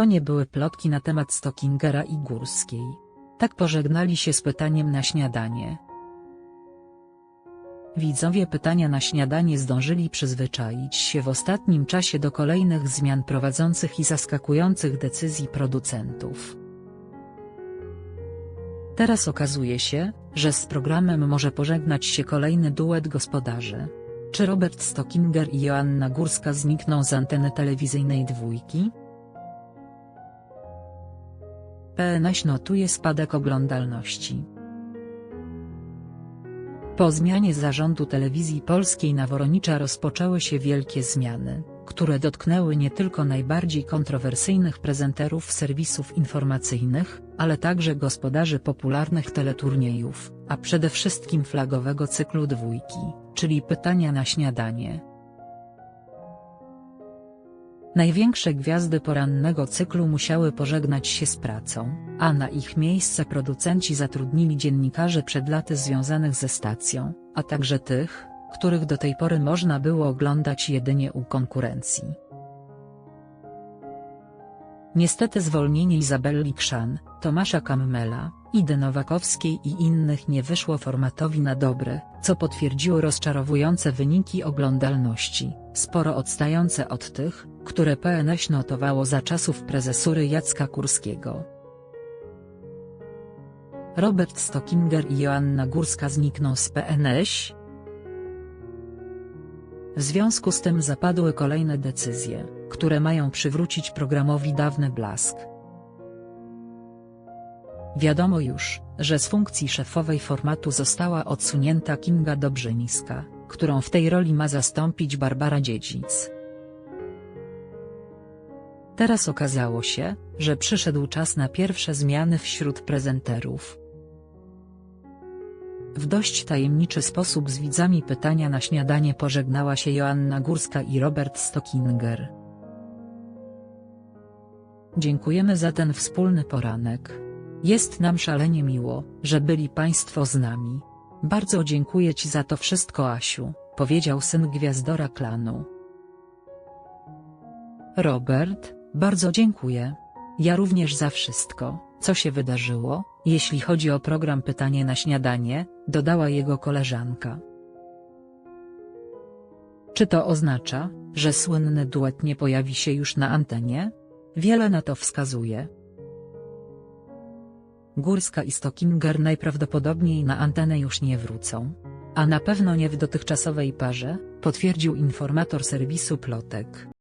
To nie były plotki na temat Stockingera i Górskiej. Tak pożegnali się z pytaniem na śniadanie. Widzowie pytania na śniadanie zdążyli przyzwyczaić się w ostatnim czasie do kolejnych zmian prowadzących i zaskakujących decyzji producentów. Teraz okazuje się, że z programem może pożegnać się kolejny duet gospodarzy. Czy Robert Stockinger i Joanna Górska znikną z anteny telewizyjnej dwójki? PNS notuje spadek oglądalności. Po zmianie zarządu telewizji polskiej na Woronicza rozpoczęły się wielkie zmiany, które dotknęły nie tylko najbardziej kontrowersyjnych prezenterów serwisów informacyjnych, ale także gospodarzy popularnych teleturniejów, a przede wszystkim flagowego cyklu dwójki, czyli pytania na śniadanie. Największe gwiazdy porannego cyklu musiały pożegnać się z pracą, a na ich miejsce producenci zatrudnili dziennikarzy przed laty związanych ze stacją, a także tych, których do tej pory można było oglądać jedynie u konkurencji. Niestety zwolnienie Izabelli Krzan, Tomasza Kammela, Idy Nowakowskiej i innych nie wyszło formatowi na dobre, co potwierdziły rozczarowujące wyniki oglądalności, sporo odstające od tych, które PNS notowało za czasów prezesury Jacka Kurskiego. Robert Stockinger i Joanna Górska znikną z PNS? W związku z tym zapadły kolejne decyzje, które mają przywrócić programowi dawny blask. Wiadomo już, że z funkcji szefowej formatu została odsunięta Kinga Dobrzyńska, którą w tej roli ma zastąpić Barbara Dziedzic. Teraz okazało się, że przyszedł czas na pierwsze zmiany wśród prezenterów. W dość tajemniczy sposób z widzami pytania na śniadanie pożegnała się Joanna Górska i Robert Stockinger. Dziękujemy za ten wspólny poranek. Jest nam szalenie miło, że byli Państwo z nami. Bardzo dziękuję Ci za to wszystko Asiu, powiedział syn gwiazdora klanu. Robert, bardzo dziękuję. Ja również za wszystko, co się wydarzyło, jeśli chodzi o program Pytanie na śniadanie, dodała jego koleżanka. Czy to oznacza, że słynny duet nie pojawi się już na antenie? Wiele na to wskazuje. Górska i Stockinger najprawdopodobniej na antenę już nie wrócą. A na pewno nie w dotychczasowej parze, potwierdził informator serwisu Plotek.